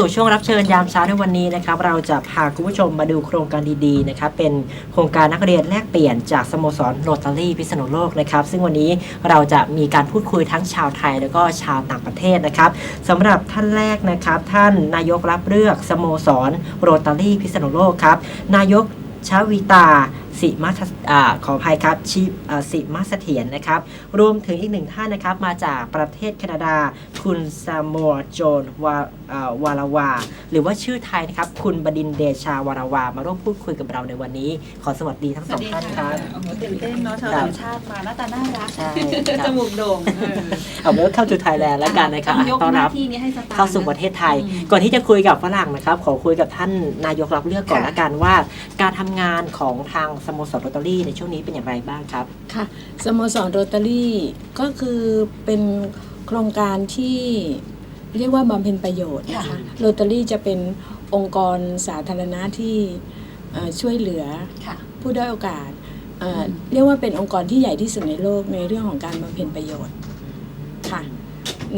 สู่ช่วงรับเชิญยามเช้าในวันนี้นะครับเราจะพาคุณผู้ชมมาดูโครงการดีๆนะครับเป็นโครงการนักเรียนแลกเปลี่ยนจากสโมสรโรตารี่พิษณุโลกนะครับซึ่งวันนี้เราจะมีการพูดคุยทั้งชาวไทย แล้วก็ชาวต่างประเทศนะครับสำหรับท่านแรกนะครับ ท่านนายกรับเลือกสโมสรโรตารี่พิษณุโลกครับนายกชาวิตา สิมาทอ่าขออภัยครับชิอ่าสิมาเสถียรนะครับ รวมถึงอีกหนึ่งท่านนะครับ มาจากประเทศแคนาดา คุณซามัวโจนวาอ่าวาราวา หรือว่าชื่อไทยนะครับ คุณบดินทร์เดชาวาราวา มาร่วมพูดคุยกับเราในวันนี้ ขอสวัสดีทั้งสสวัอสงดีท่านคค่ะรับโอ้โหตื่นเต้นเนาะชาวครับต่างชาติมาหน้าตาน่ารักใช่คจรับมูกโด่งเออเอาเวลเข้าจูไทยแลนด์แล้วกันนะครับต้องยกต้อนหน้ารับที่นี้ให้สตาร์เข้าสู่ประเทศไทยอืมก่อนที่จะคุยกับฝรั่งนะครับ ขอคุยกับท่านนายกรับเลือกก่อนค่ะละกันว่า การทำงานของทางสโมสรโรตารี่ในช่วงนี้เป็นอย่างไรบ้างครับ ค่ะสโมสรโรตารี่ก็คือเป็นโครงการที่เรียกว่าบำเพ็ญประโยชน์นะคะโรตารี่จะเป็นองค์กรสาธารณะที่เอ่อช่วยเหลือค่ะผู้ด้อยโอกาสเอ่ออมเรียกว่าเป็นองค์กรที่ใหญ่ที่สุดในโลกในเรื่องของการบำเพ็ญประโยชน์ค่ะ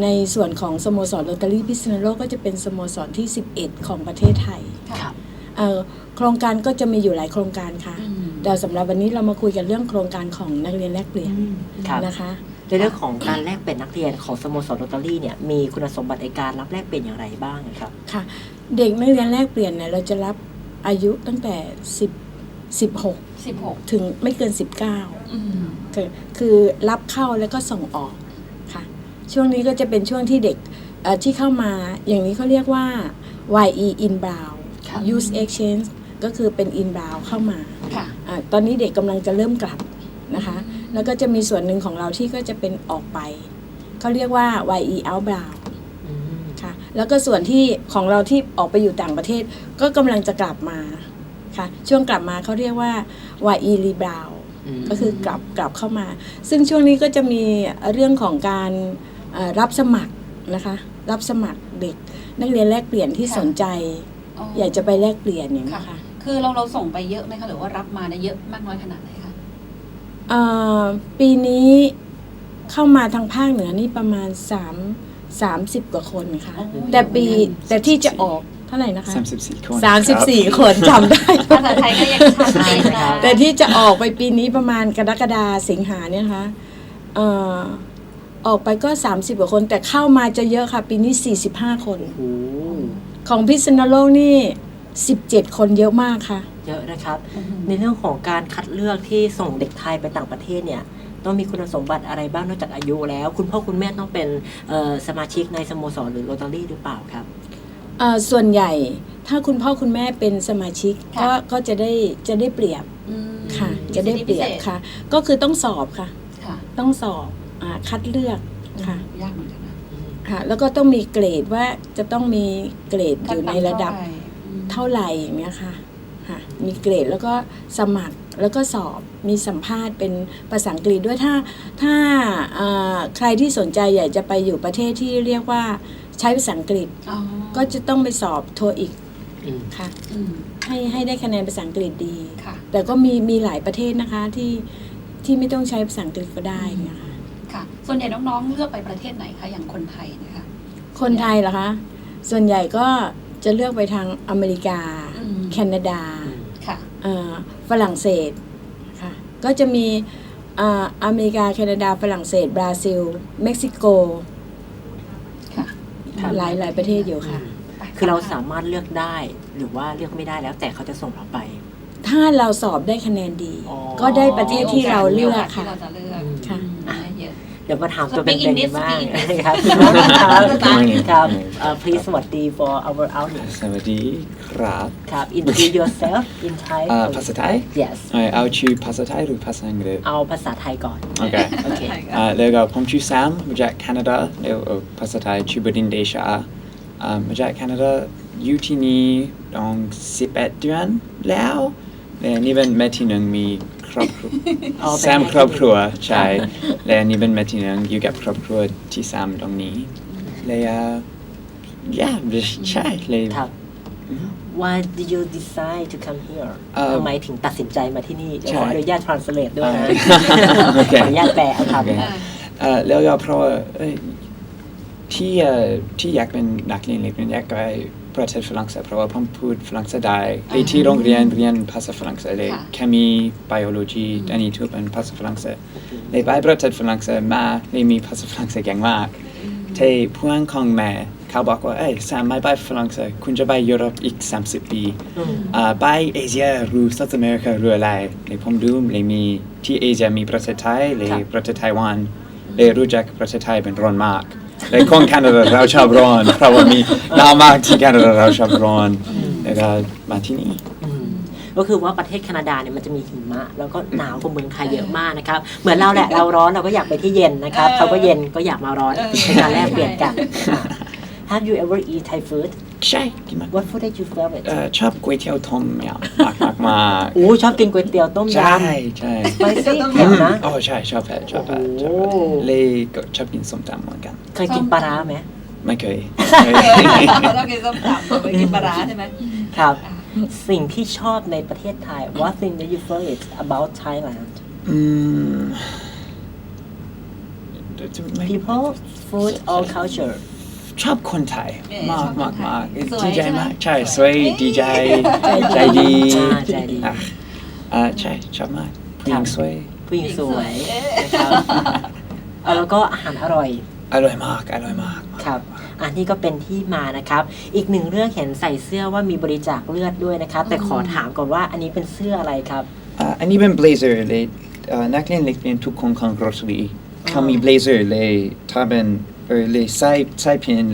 ในส่วนของสโมสรโรตารี่พิษณุโลกก็จะเป็นสโมสรที่ 11 ของประเทศไทยค่ะเอ่อโครงการก็จะมีอยู่หลายโครงการค่ะอืม แต่สำหรับวันนี้เรามาคุยกันเรื่องโครงการของนักเรียนแลกเปลี่ยนครับ นะคะในเรื่องของการแลกเปลี่ยนนักเรียนของสโมสรโรตารี่เนี่ยมีคุณสมบัติในการรับแลกเปลี่ยนอย่างไรบ้างครับ ค่ะ เด็กนักเรียนแลกเปลี่ยนเนี่ยเราจะรับอายุตั้งแต่ 10 16 สิบหกถึงไม่เกิน 19อืม คือคือรับเข้าแล้วก็ส่งออกค่ะ ช่วงนี้ก็จะเป็นช่วงที่เด็กเอ่อที่เข้ามาอย่างนี้เขาเรียกว่า YE inbound ครับ use exchange ก็คือเป็น inbound เข้ามา ค่ะอาตอนนี้เด็กกำลังจะเริ่มกลับนะคะ แล้วก็จะมีส่วนหนึ่งของเราที่ก็จะเป็นออกไป เขาเรียกว่า YE outbound อืมค่ะ แล้วก็ส่วนที่ของเราที่ออกไปอยู่ต่างประเทศ ก็กำลังจะกลับมาค่ะ ช่วงกลับมาเขาเรียกว่า YE rebound มก็คือกลับกลับเข้ามา ซึ่งช่วงนี้ก็จะมีเรื่องของการเอ่อรับสมัครนะคะ รับสมัครเด็กนักเรียนแลกเปลี่ยนที่ค่ะสนใจอ๋ออยากจะไปแลกเปลี่ยนอย่างนี้ค่ะย ค่ะคือเราเราส่งไปเยอะไหมคะหรือว่ารับมาเนี่ยเยอะมากน้อยขนาดไหนคะเอ่อปีนี้เข้ามาทางภาคเหนือนี่ประมาณ3 30กว่าคนค่ะ โอ้โหแต่ปีแต่ที่จะออกเท่าไหร่นะคะ34คน34คนจำได้ ภาษาไทยก็ยังชัดเจนนะแต่ที่จะออกไปปีนี้ประมาณกรกฎาสิงหาเนี่ยนะคะเอ่อออกไปก็ 30กว่าคน แต่เข้ามาจะเยอะค่ะ ปีนี้ 45 คน โอ้โหของพิษณุโลกนี่ 17 คนเยอะมากค่ะ เยอะนะครับอืมในเรื่องของการคัดเลือกที่ส่งเด็กไทยไปต่างประเทศเนี่ยต้องมีคุณสมบัติอะไรบ้างนอกจากอายุแล้ว คุณพ่อคุณแม่ต้องเป็นเอ่อสมาชิกในสโมสรหรือโรตารี่หรือเปล่าครับเอ่อส่วนใหญ่ถ้าคุณพ่อคุณแม่เป็นสมาชิกค่ะก็ก็จะได้จะได้เปรียบอืมค่ะมีจะได้สิทธิเปรียบพิศษค่ะ ก็คือต้องสอบค่ะค่ะต้องสอบอาคัดเลือกค่ะยากเหมือนกันนะค่ะแล้วก็ต้องมีเกรดว่าจะต้องมีเกรดอยู่ในระดับขั้นต่ำอืม เท่าไหร่อย่างเงี้ยค่ะค่ะมีเกรดแล้วก็สมัครแล้วก็สอบมีสัมภาษณ์เป็นภาษาอังกฤษด้วยถ้าถ้าเอ่อใครที่สนใจอยากจะไปอยู่ประเทศที่เรียกว่าใช้ภาษาอังกฤษอ๋อก็จะต้องไปสอบโทอีกอืมค่ะอืมให้ให้ได้คะแนนภาษาอังกฤษดีค่ะแต่ก็มีมีหลายประเทศนะคะที่ที่ไม่ต้องใช้ภาษาอังกฤษก็ได้อย่างเงี้ยค่ะค่ะ ส่วนใหญ่น้องๆเลือกไปประเทศไหนคะอย่างคนไทยนะคะคนไทยเหรอคะส่วนใหญ่ก็ จะเลือกไปทางอเมริกาอืมแคนาดาค่ะเอ่อฝรั่งเศสค่ะก็จะมีเอ่ออเมริกา แคนาดา ฝรั่งเศส บราซิล เม็กซิโกค่ะครับหลายหลายประเทศอยู่ค่ะ คือเราสามารถเลือกได้หรือว่าเลือกไม่ได้แล้วแต่เขาจะส่งเราไป ถ้าเราสอบได้คะแนนดีอ๋อก็ได้ประเทศที่เราเลือกที่ค่ะ เราจะเลือกค่ะอืมได้เยอะเดี๋ยวมาถามตัว Speak เป็นๆ English กันบ้าง Speak English ครับครับเอ่อ please สวัสดี for our audience สวัสดีครับ ครับ introduce yourself in Thai อ่าภาษาไทย yes เอ่อเอาชื่อภาษาไทยหรือภาษาอังกฤษ เอาภาษาไทยก่อน โอเคโอเคอ่าแล้วก็ผมชื่อแซมมาจากแคนาดาแล้วเอ่อภาษาไทยชื่อบดินทร์เดชาอ่ามาจากแคนาดาอยู่ที่นี่ต้อง11เดือนแล้วและนี่เป็นแม่ที่หนึ่งมี ครอบครัวอ๋อเป็นแซมแม่ที่ครอบครัวหนึ่งใช่และนี่เป็นแม่ที่หนึ่งอยู่กับครอบครัวที่สามตรงนี้และอ่า yeah ใช่เลย ครับ why did you decide to come here เอ่อทำไมถึงตัดสินใจมาที่นี่เดี๋ยวใช่ขออนุญาต translate ด้วยนะอ่าโอเค ขออนุญาตแปลเอาครับ โอเค เอ่อแล้วก็เพราะว่าเอ้ยที่เอ่อที่อยากเป็นนักเรียนเล็กอยากไปประเทศฝรั่งเศสเพราะว่าผมพูดฝรั่งเศสได้เลยที่โรงเรียนเรียนภาษาฝรั่งเศสเลยค่ะเคมีไบโอโลจีอันนี้ทุกเป็นภาษาฝรั่งเศสเลยไปประเทศฝรั่งเศสมาเลยมีภาษาฝรั่งเศสเก่งมากเทเพื่อนของแม่เขาบอกว่าเอ้ยแซมไม่ไปฝรั่งเศสคุณจะไปยุโรปอีก 30 ปีอืมอ่าไปเอเชียหรือสหรัฐอเมริกาหรืออะไรเลยผมดูเลยมีที่เอเชียมีประเทศไทยเลยครับประเทศไต้หวันเลยรู้จักประเทศไทยเป็นร้อนมาก เลยคนแคนาดาเราชอบร้อน เพราะว่ามีหนาวมากที่แคนาดาเราชอบร้อนแล้วก็มาที่นี่ อืมก็คือว่าประเทศแคนาดาเนี่ยมันจะมีหิมะ แล้วก็หนาวกว่าเมืองไทยเยอะมากนะครับ เหมือนเราแหละเราร้อนเราก็อยากไปที่เย็นนะครับ เขาก็เย็นก็อยากมาร้อนเป็นการแลกเปลี่ยนกัน Have you ever eat Thai food ใช่กินมาก What food that you favorite เอ่อชอบก๋วยเตี๋ยวต้มยำมากมากมากโอ้ชอบกินก๋วยเตี๋ยวต้มยใช่ใช่ำไปซี่เผ็ดนะโอ้ใช่ชอบเผ็ดชอบเผ็ดชอบโอ้เผ็ดเลยก็ชอบกินส้มตำเหมือนกัน เคยกินปลาร้าไหมไม่เคยเราต้องกินส้มตำไปกินปลาร้าใช่ไหมครับ สิ่งที่ชอบในประเทศไทย What thing that you favorite about Thailand อืม people food or culture ชอบคนไทยเอ่อมากชอบคนมากไทยมากสวยดีใจใช่ไหมมากใช่สวยเอ้ยดีใจใจดีอ่าใจดี อะอ่าใช่ชอบมากผู้หญิงสวยผู้หญิงสวยเอ๊ะนะครับเอาแล้วก็อาหารอร่อย อร่อยมากอร่อยมากครับ อันนี้ก็เป็นที่มานะครับ อีกหนึ่งเรื่องเห็นใส่เสื้อว่ามีบริจาคเลือดด้วยนะครับ แต่ขอถามก่อนว่าอันนี้เป็นเสื้ออะไรครับ อ่าอันนี้เป็น blazer เลยเอ่อนักเรียนเล็กเรียนทุกคนของ grocery เขามี blazer เลยถ้าเป็นเออเลยใส่ใส่เพีย งเ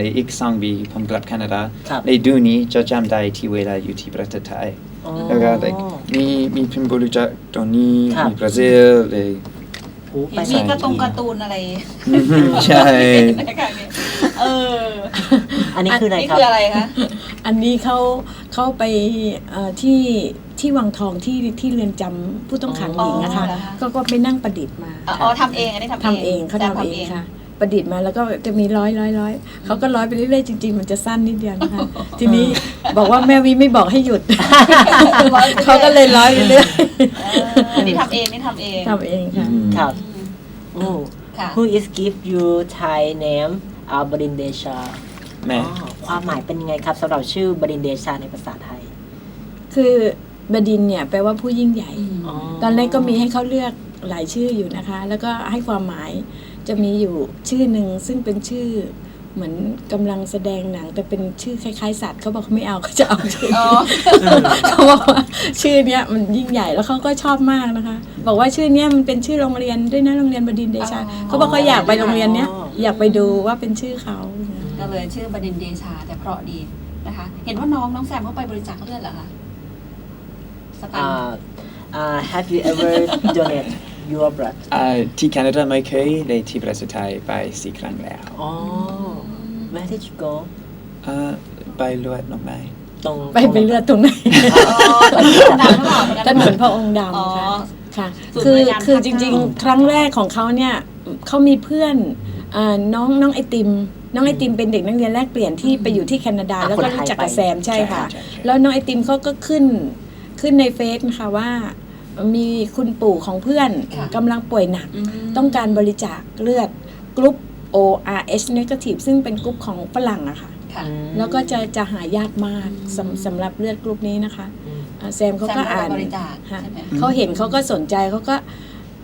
ลยอีกสองปีผมกลับแคนาดาครับเลยดูนี้จะจำได้ที่เวลาอยู่ที่ประเทศไทยอ๋อ แล้วก็ like มีมีเป็นบริจาคตรงนี้ครับ มีบราซิลเลย โอ้ไปเห็นไหนมีการ์ตูนการ์ตูนอะไรอือฮึใช่ นะคะเนี่ยเอออันนี้คืออะไรนี่ครับ คืออะไรคะอันนี้เขาเขาไปเอ่อที่ที่วังทองที่ที่เรือนจำผู้ต้องขังหญิงนะคะ อ๋อเหรอคะก็ก็ไปนั่งประดิษฐ์มาอ๋อทำเองอันนี้ทำเองทำเองเขาแต่ทำเองค่ะ ประดิษฐ์มาแล้วก็จะมีร้อยร้อยร้อยเขาก็ร้อยไปเรื่อยๆจริงๆมันจะสั้นนิดเดียวนะคะทีนี้บอกว่าแม่วีไม่บอกให้หยุดเขาก็เลยร้อยไปเรื่อยเอออันนี้ทำเองนี่ทำเองทำเองค่ะครับอืมโอ้ค่ะ Who is give you Thai name อาบรินเดชาแม่ความหมายเป็นยังไงครับสำหรับชื่อบรินเดชาในภาษาไทย คือบดินทร์เนี่ยแปลว่าผู้ยิ่งใหญ่อ๋อตอนแรกก็มีให้เขาเลือกหลายชื่ออยู่นะคะ แล้วก็ให้ความหมาย จะมีอยู่ชื่อหนึ่งซึ่งเป็นชื่อเหมือนกำลังแสดงหนัง แต่เป็นชื่อคล้ายๆสัตว์เขาบอกเขาไม่เอาเขาจะเอาชื่ออ๋อเขาบอกว่าชื่อเนี้ยมันยิ่งใหญ่แล้วเขาก็ชอบมากนะคะ บอกว่าชื่อเนี้ยมันเป็นชื่อโรงเรียนด้วยนะโรงเรียนบดินทร์เดชาอ๋อเขาบอกเขาอยากไปโรงเรียนเนี้ยอยากไปดูว่าเป็นชื่อเขาก็เลยชื่อบดินทร์เดชา แต่เพราะดีนะคะ เห็นว่าน้องน้องแซมเขาไปบริจาคเลือดเหรอคะสตังอ่าค์อ่า Have you ever donate your blood อ่าที่แคนาดาไม่เคยเลยที่ประเทศไทยไปสี่ครั้งแล้วอ๋อ Where did you go อ่าไปลวดน้องไม้ตรงไปเป็นเลือดตรงไหนอ๋อไปที่ดังหรือเปล่าถนนพระองค์ดอ๋อำค่ะค่ะศูนย์คือบริการคือภาคจริงเก้าๆครั้งแรกของเขาเนี่ยเขามีเพื่อนอ่าน้องน้องไอติม น้องไอติมเป็นเด็กนักเรียนแลกเปลี่ยนที่ไปอยู่ที่แคนาดาอะแล้วก็คนไทยรู้จักกับไปแซมใช่ค่ะใช่ใช่แล้วน้องไอติมเขาก็ขึ้นขึ้นในเฟซนะคะว่า มีคุณปู่ของเพื่อนค่ะกำลังป่วยหนักอืมต้องการบริจาคเลือดกรุ๊ป ORH negative ซึ่งเป็นกรุ๊ปของฝรั่งอะค่ะ ค่ะอืมแล้วก็จะจะหายากมากสำสำหรับเลือดกรุ๊ปนี้นะคะอืม อ่าแซมเขาก็แซมก็อ่านไปบริจาคค่ะใช่ไหมเขาเห็นเขาก็สนใจเขาก็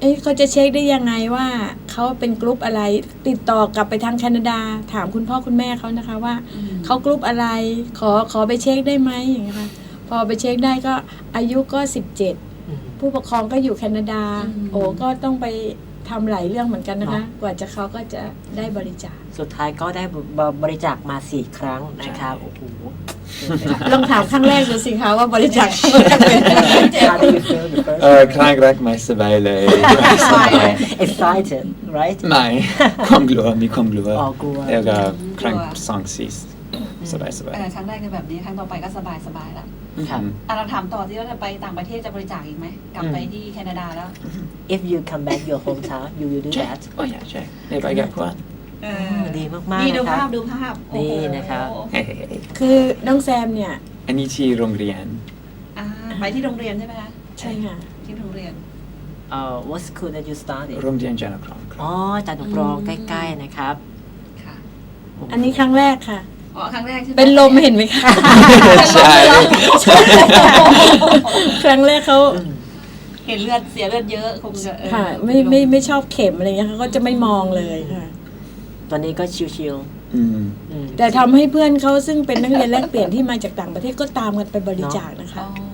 เอ๊ะเขาจะเช็คได้ยังไงว่าเขาเป็นกรุ๊ปอะไร ติดต่อกลับไปทางแคนาดา ถามคุณพ่อคุณแม่เขานะคะว่าอืมเขากรุ๊ปอะไร ขอขอไปเช็คได้ไหมอย่างเงี้ยค่ะ พอไปเช็คได้ก็อายุก็ 17อืม ผู้ปกครองก็อยู่แคนาดาอืมโอ้ก็ต้องไปทำหลายเรื่องเหมือนกันนะคะเนาะกว่าจะเขาก็จะได้บริจาค สุดท้ายก็ได้บบริจาคมาสี่ครั้งนะครับโอ้โหลองถามครั้งแรกดูสิคะว่าบริจาค How do you feel the first เออครั้งแรกไม่สบายเลยไม่สบาย excited right ไม่ความกลัวมีความกลัวอ๋อกลัวแล้วก็อืมครั้งกลัวสองสี่สบายสบายเออครั้งแรกคือแบบนี้ครั้งต่อไปก็สบายสบายแล้ว ครับ อะเราถามต่อที่ว่าจะไปต่างประเทศจะบริจาคอีกไหมกลับไปที่แคนาดาแล้ว if you come back your hometown you will do ใช่ that โอ้ยใช่ในไปกับเพื่อนเออดีมากๆนี่ดูนะครับภาพดูภาพโอ้โหนี่นะครับเฮ้ยคือน้องแซมเนี่ย อันนี้ที่โรงเรียน อ่าไปที่โรงเรียนใช่ไหมคะใช่ค่ะ ที่โรงเรียน uh, what school that you studied โรงเรียนจานกรองอ๋อจันทบุรีใกล้ๆนะครับ ค่ะ อันนี้ครั้งแรกค่ะ อ๋อครั้งแรกใช่ไหมเป็นลมเห็นไหมคะใช่ครั้งแรกเขาเห็นเลือดเสียเลือดเยอะคงจะเออค่ะ ไม่ไม่ไม่ชอบเข็มอะไรเงี้ยเขาก็จะไม่มองเลยค่ะ ตอนนี้ก็ชิวอืมๆอืม แต่ทำให้เพื่อนเขาซึ่งเป็นนักเรียนแลกเปลี่ยนที่มาจากต่างประเทศก็ตามกันไปบริจาคนะอ๋คะอค่ะ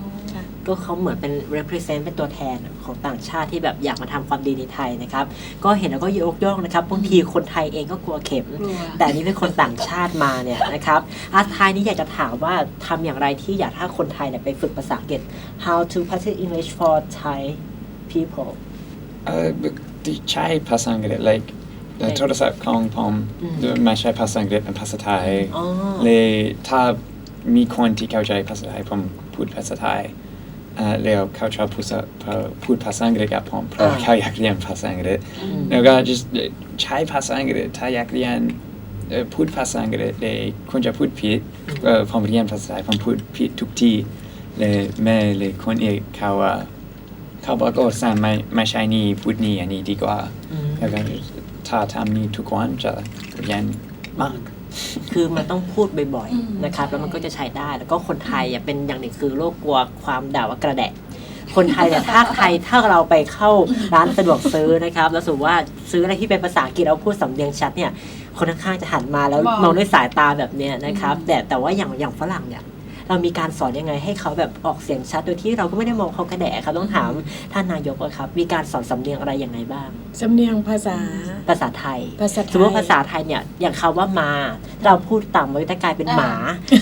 ก็เขาเหมือนเป็น represent เป็นตัวแทนของต่างชาติที่แบบอยากมาทำความดีในไทยนะครับ ก็เห็นแล้วก็ยกย่องนะครับบางทีคนไทยเองก็กลัวเข็มกลัวแต่อันนี่เป็นคนต่างชาติมาเนี่ยนะครับอาท้ายนี้อยากจะถามว่าทำอย่างไรที่อยากถ้าคนไทยเนี่ยไปฝึกภาษาอังกฤษ how to practice English for Thai people เอ่อที่ใช้ภาษาอังกฤษ like เอ่อโทรศัพท์ของผมอืมไม่ใช่ภาษาอังกฤษเป็นภาษาไทยอ๋อเลยถ้ามีคนที่เข้าใจภาษาไทยผมพูดภาษาไทย เอ่อแล้วเขาชอบพูดภาษาพูดภาษาอังกฤษกับผมเพราะเขาอยากเรียนภาษาอังกฤษอืมแล้วก็ just ใช้ภาษาอังกฤษถ้าอยากเรียนเอ่อพูดภาษาอังกฤษเลยคุณจะพูดผิดเอ่อผมเรียนภาษาไทยผมพูดผิดทุกทีเลยแม่เลยคนเอกเขาว่าเขาบอกโอ้สามไม่ไม่ใช่นี่พูดนี่อันนี้ดีกว่าอืมแล้วก็ถ้าทำนี่ทุกวันจะเรียนมาก คือมันต้องพูดบ่อยอืมๆนะครับแล้วมันก็จะใช้ได้ แล้วก็คนไทยอะเป็นอย่างหนึ่งคือโรคกลัวความด่าว่ากระแดะคนไทยเนี่ยถ้าใครถ้าเราไปเข้าร้านสะดวกซื้อนะครับ แล้วสมมติว่าซื้ออะไรที่เป็นภาษาอังกฤษเราพูดสำเนียงชัดเนี่ย คนข้างๆจะหันมาแล้วมองมองด้วยสายตาแบบเนี้ยนะครับอืมแต่แต่ว่าอย่างอย่างฝรั่งเนี่ย เรามีการสอนยังไงให้เขาแบบออกเสียงชัดโดยที่เราก็ไม่ได้มองเขากระแดะครับต้องถามท่านนายกว่าครับ มีการสอนสำเนียงอะไรยังไงบ้าง สำเนียงภาษา ภาษาไทย ภาษาไทย สมมติว่าภาษาไทยเนี่ยอย่างคำว่ามา เราพูดต่ำมันก็จะกลายเป็นหมา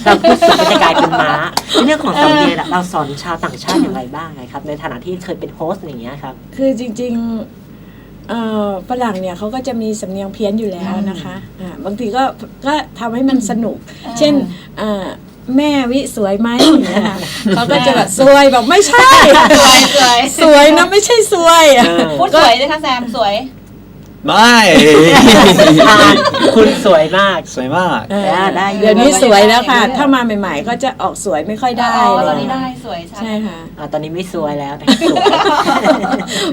เราพูดสูงก็จะกลายเป็นม้าในเรื่องของสำเนียงอะเราสอนชาวต่างชาติอย่างไรบ้างไงครับในฐานะที่เคยเป็นโฮสต์อย่างเงี้ยครับ คือจริงๆเอ่อฝรั่งเนี่ยเขาก็จะมีสำเนียงเพี้ยนอยู่แล้วนะคะอ่าบางทีก็ก็ทำให้มันสนุก เช่นอ่า แม่วิสวยไหมอย่างเงี้ยค่ะเขาก็จะแบบสวยบอกไม่ใช่ สวยสวยสวยนะไม่ใช่สวยเออพูดสวยเลยค่ะแซมสวยไม่อ่านคุณสวยมากสวยมากเออได้ได้อยู่เดี๋ยวนี้สวยแล้วค่ะได้ได้ถ้ามาใหม่ๆ ก็จะออกสวยไม่ค่อยได้อ๋อเลตอนยนี้ได้สวยชัดใช่ค่ะอ่าตอนนี้ไม่สวยแล้วแต่สวย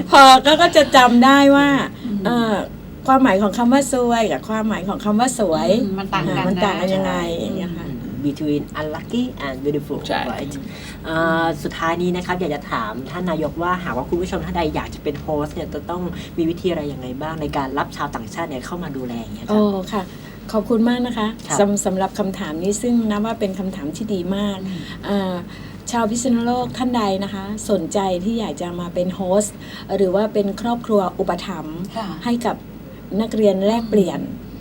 พอก็ก็จะจำได้ว่าอืมเอ่อความหมายของคำว่าสวยกับความหมายของคำว่าสวยอืมมันต่างกันอ่มันต่างกันนะยังไงอย่างเงี้ยค่ะ between unlucky and beautiful ใช่ right อ่าสุดท้ายนี้นะครับ อยากจะถามท่านนายกว่าหากว่าคุณผู้ชมท่านใดอยากจะเป็นโฮสต์เนี่ยจะต้องมีวิธีอะไรยังไงบ้างในการรับชาวต่างชาติเนี่ยเข้ามาดูแลอย่างเงี้ยคโอ้รับค่ะ ขอบคุณมากนะคะครับ สำสำหรับคำถามนี้ซึ่งนับว่าเป็นคำถามที่ดีมากอ่าชาวพิษณุโลกท่านใดนะคะ สนใจที่อยากจะมาเป็นโฮสต์หรือว่าเป็นครอบครัวอุปถัมภ์ค่ะ ให้กับนักเรียนแลกเปลี่ยน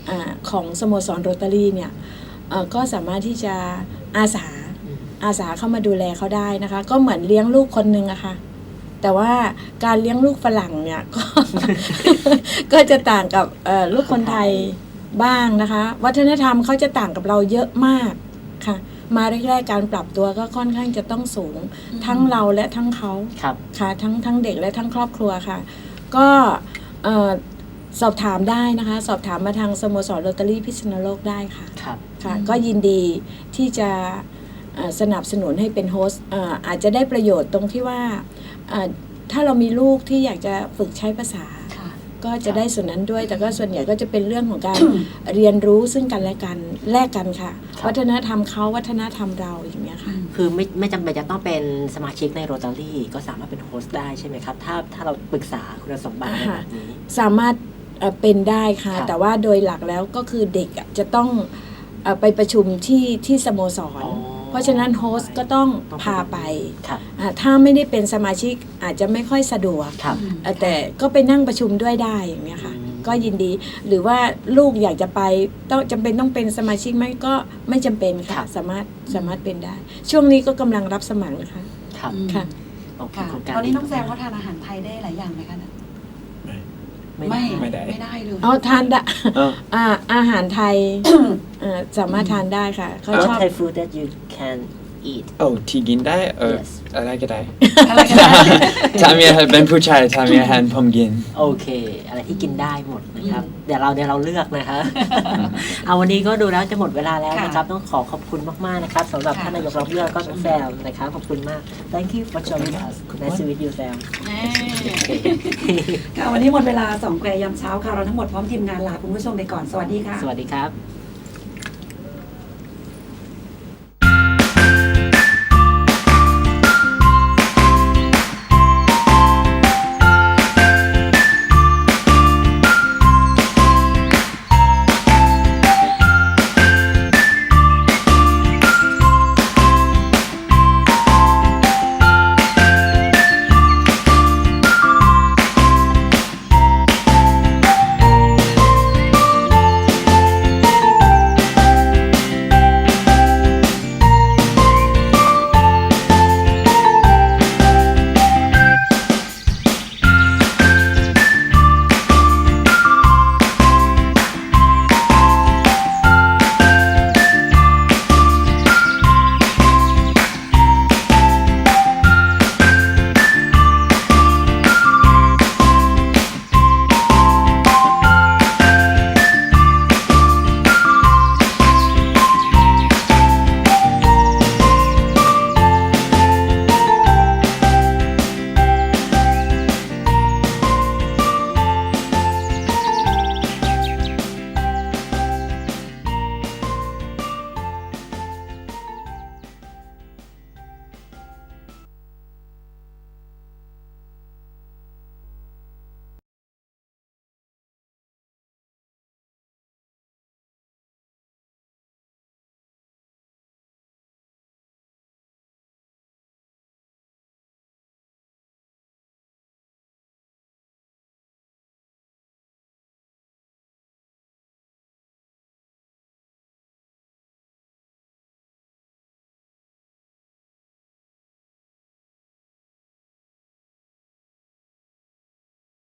อาของสโมสรโรตารี่เนี่ยเอ่อ ก็สามารถที่จะอาสาอืมอาสาเข้ามาดูแลเขาได้นะคะ ก็เหมือนเลี้ยงลูกคนหนึ่งอะค่ะแต่ว่าการเลี้ยงลูกฝรั่งเนี่ยก็ก็จะต่างกับเอ่อลูกคนไทยบ้างนะคะ วัฒนธรรมเขาจะต่างกับเราเยอะมากค่ะ มาแรกๆการปรับตัวก็ค่อนข้างจะต้องสูงทั้งเราและทั้งเขาครับค่ะทั้งทั้งเด็กและทั้งครอบครัวค่ะ ก็เอ่อ สอบถามได้นะคะ สอบถามมาทางสโมสรโรตารี่พิษณุโลกได้ค่ะครับ ค่ะอืมก็ยินดีที่จะเอ่อสนับสนุนให้เป็นโฮสต์เอ่ออาจจะได้ประโยชน์ตรงที่ว่าเอ่อถ้าเรามีลูกที่อยากจะฝึกใช้ภาษาค่ะก็จะได้ส่วนนั้นด้วย แต่ก็ส่วนใหญ่ก็จะเป็นเรื่องของการเรียนรู้ซึ่งกันและกันแลกกันค่ะครับวัฒนธรรมเขาวัฒนธรรมเราอย่างเงี้ยค่ะ คือไม่ไม่จำเป็นจะต้องเป็นสมาชิกในโรตารี่ก็สามารถเป็นโฮสต์ได้ใช่ไหมครับ ถ้าถ้าเราปรึกษาคุณสมบัติในแบบนี้ สามารถ เอ่อเป็นได้ค่ะครับแต่ว่าโดยหลักแล้วก็คือเด็กอะจะต้องเอ่อไปประชุมที่ที่สโมสร อ๋อเพราะฉะนั้นโฮสต์ก็ต้องต้องพาไปครับอ่าถ้าไม่ได้เป็นสมาชิกอาจจะไม่ค่อยสะดวก ครับ เอ่อแต่ก็ไปนั่งประชุมด้วยได้อย่างเงี้ยค่ะ อืม ก็ยินดีหรือว่าลูกอยากจะไปต้องจำเป็นต้องเป็นสมาชิกไหมก็ไม่จำเป็นค่ะ สามารถสามารถเป็นได้ ช่วงนี้ก็กำลังรับสมัครนะคะ ครับอืมค่ะ โอเคค่ะโครงการ ตอนนี้น้องแซมเขาทานอาหารไทยได้หลายอย่างไหมคะเนี่ย ไม่ไม่ได้ไม่ได้ ไม่ได้เลยเอาทานได้เออ อ่าอาหารไทยเอ่อสามารถทานได้ค่ะเขาช What อบ Thai food that you can eat โอ้ที่กินได้เออ Yes อะไรก็ได้ อะไรก็ได้ ถ้ามีอาหารเป็นผู้ชายถ้ามีอาหารผมกิน โอเค อะไรที่กินได้หมดนะครับ เดี๋ยวเราเดี๋ยวเราเลือกนะคะ เอาวันนี้ก็ดูแล้วจะหมดเวลาแล้วนะครับ ต้องขอขอบคุณมาก ๆ นะครับสำหรับท่านนายกรับเลือกก็น้องแซมนะครับ ขอบคุณมาก thank you for joining us nice to meet you Sam แน่ค่ะวันนี้หมดเวลาสองแควร์ยามเช้าค่ะ เราทั้งหมดพร้อมทีมงานลาคุณผู้ชมไปก่อน สวัสดีค่ะ สวัสดีครับ